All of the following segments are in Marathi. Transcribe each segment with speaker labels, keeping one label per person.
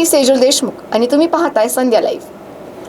Speaker 1: मी सेजल देशमुख आणि तुम्ही पाहताय संध्या लाईव्ह.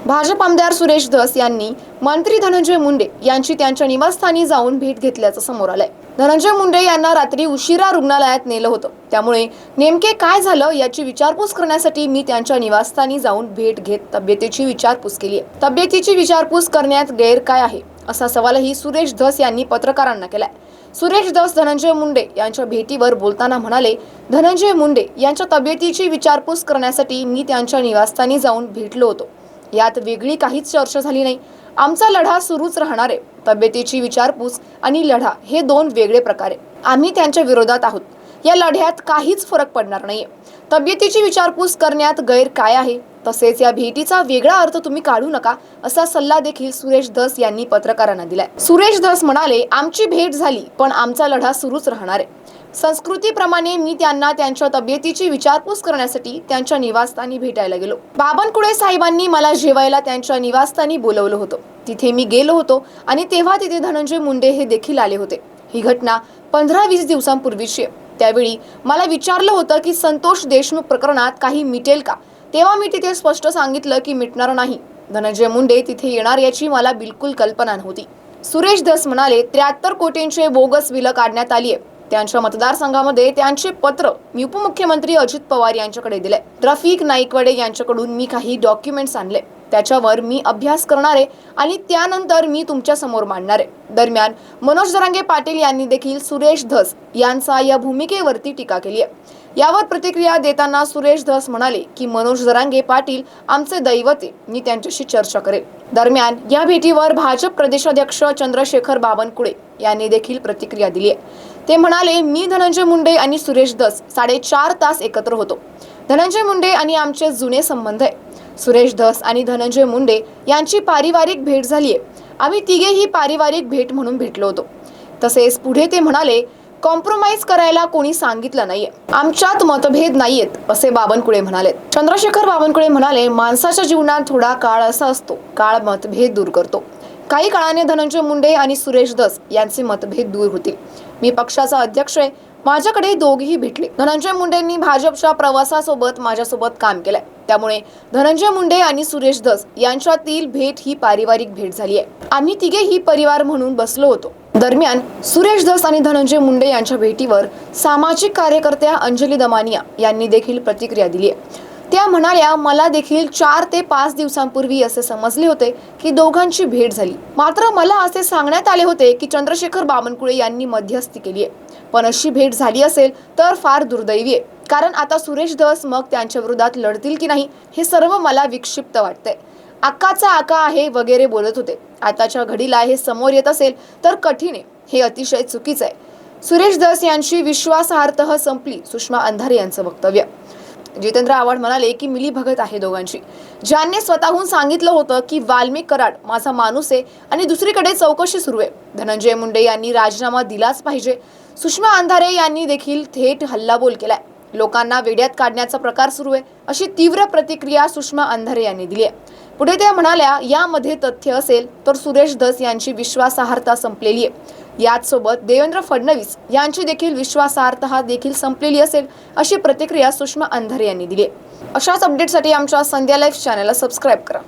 Speaker 1: भाजप आमदार सुरेश धस यांनी मंत्री धनंजय मुंडे यांची त्यांच्या निवासस्थानी जाऊन भेट घेतल्याचं समोर आलंय. धनंजय मुंडे यांना रात्री उशिरा रुग्णालयात नेलं होतं. त्यामुळे नेमके काय झालं याची विचारपूस करण्यासाठी मी त्यांच्या निवासस्थानी जाऊन भेट घेत तब्येतीची विचारपूस केली आहे. तब्येतीची विचारपूस करण्यात गैर काय आहे असा सवालही सुरेश धस यांनी पत्रकारांना केलाय. सुरेश धनंजय मुंडे यांच्या भेटीवर बोलताना म्हणाले धनंजय मुंडे यांच्या तब्येतीची विचारपूस करण्यासाठी मी त्यांच्या निवासस्थानी जाऊन भेटलो होतो. यात वेगळी काहीच चर्चा झाली नाही. आमचा लढा सुरूच राहणार आहे. तब्येतीची विचारपूस आणि लढा हे दोन वेगळे प्रकार. आहे आम्ही त्यांच्या विरोधात आहोत. या लढ्यात काहीच फरक पडणार नाहीये. तब्येतीची विचारपूस करण्यात गैर काय आहे? तसेच या भेटीचा वेगळा अर्थ तुम्ही काढू नका असा सल्ला देखील सुरेश धस यांनी पत्रकारांना दिलाय. सुरेश धस म्हणाले आमची भेट झाली पण आमचा लढा सुरूच राहणार आहे. संस्कृतीप्रमाणे मी त्यांना त्यांच्या तब्येतीची विचारपूस करण्यासाठी त्यांच्या निवासस्थानी भेटायला गेलो. बाबनकुळे साहेबांनी मला जेवायला त्यांच्या निवासस्थानी बोलवलं होतं. तिथे मी गेलो होतो आणि तेव्हा तिथे धनंजय मुंडे हे देखील आले होते. ही घटना पंधरा वीस दिवसांपूर्वीची आहे. त्यावेळी मला विचारलं होतं की संतोष देशमुख प्रकरणात काही मिटेल का? तेव्हा मी तिथे स्पष्ट सांगितलं की मिटणार नाही. धनंजय मुंडे तिथे येणार याची मला बिलकुल कल्पना नव्हती. सुरेश धस म्हणाले त्र्याहत्तर कोटींचे बोगस बिलं काढण्यात आली आहे त्यांच्या मतदारसंघामध्ये त्यांचे पत्र मी उपमुख्यमंत्री अजित पवार यांच्याकडे दिले. रफिक नाईकवाडे यांच्याकडून मी काही डॉक्युमेंट्स आणले. त्याच्यावर मी अभ्यास करणारे आणि त्यानंतर मी तुमच्यासमोर मांडणार. आहे दरम्यान मनोज दरांगे पाटील यांनी देखील सुरेश धस यांचा या भूमिकेवरती टीका केली आहे यावर प्रतिक्रिया देताना सुरेश धस म्हणाले की मनोज जरांगे पाटील आमचे दैवते मी त्यांच्याशी चर्चा करेल. दरम्यान या भेटीवर भाजप प्रदेशाध्यक्ष चंद्रशेखर बावनकुळे यांनी देखील प्रतिक्रिया दिली आहे. ते म्हणाले मी धनंजय मुंडे आणि सुरेश धस साडेचार तास एकत्र होतो. धनंजय मुंडे आणि आमचे जुने संबंध आहे सुरेश धस आणि धनंजय मुंडे यांची पारिवारिक भेट झाली आहे. आम्ही तिघेही पारिवारिक भेट म्हणून भेटलो होतो. तसेच पुढे ते म्हणाले कॉम्प्रोमाइज करायला कोणी सांगितलं नाहीये. आमच्यात मतभेद नाहीयेत असे बावनकुळे म्हणाले चंद्रशेखर बावनकुळे म्हणाले माणसाच्या जीवनात थोडा काळ असा असतो काळ मतभेद दूर करतो. काही काळाने धनंजय मुंडे आणि सुरेश दस यांचे मतभेद दूर होतील. मी पक्षाचा अध्यक्ष आहे. माझ्याकडे दोघेही भेटले. धनंजय मुंडेंनी भाजपच्या प्रवासासोबत माझ्यासोबत काम केलंय. त्यामुळे धनंजय मुंडे आणि सुरेश दस यांच्यातील भेट ही पारिवारिक भेट झाली आहे आम्ही तिघेही परिवार म्हणून बसलो होतो. दरम्यान सुरेश दस आणि धनंजय मुंडे यांच्या भेटीवर सामाजिक कार्यकर्त्या अंजली दमानिया यांनी देखील प्रतिक्रिया दिली आहे. त्या म्हणाल्या मला देखील चार ते पाच दिवसांपूर्वी असे समजले होते की दोघांची भेट झाली. मात्र मला असे सांगण्यात आले होते की चंद्रशेखर बावनकुळे यांनी मध्यस्थी केली आहे. पण अशी भेट झाली असेल तर फार दुर्दैवी आहे. कारण आता सुरेश धस मग त्यांच्या विरोधात लढतील की नाही हे सर्व मला विक्षिप्त वाटतंय. अक्काचा आका आहे वगैरे बोलत होते. आताच्या घडीला हे समोर येत असेल तर कठीण आहे. हे अतिशय चुकीचं आहे. सुरेश दास यांची विश्वासार्थ संपली सुषमा अंधारे यांचं वक्तव्य. जितेंद्र आव्हाड म्हणाले की मिली भगत आहे दोघांची. ज्यांनी स्वतःहून सांगितलं होतं की वाल्मिक कराड माझा माणूस आहे आणि दुसरीकडे चौकशी सुरू आहे. धनंजय मुंडे यांनी राजीनामा दिलाच पाहिजे. सुषमा अंधारे यांनी देखील थेट हल्लाबोल केलाय. लोकांना वेड्यात काढण्याचा प्रकार सुरू आहे अशी तीव्र प्रतिक्रिया सुषमा अंधारे यांनी दिली आहे. पुढे त्या म्हणाल्या यामध्ये तथ्य असेल तर सुरेश धस यांची विश्वासार्हता संपलेली आहे. याचसोबत देवेंद्र फडणवीस यांची देखील विश्वासार्हता देखील संपलेली असेल अशी प्रतिक्रिया सुषमा अंधारे यांनी दिली आहे. अशाच अपडेटसाठी आमच्या संध्या लाईफ चॅनलला सबस्क्राईब करा.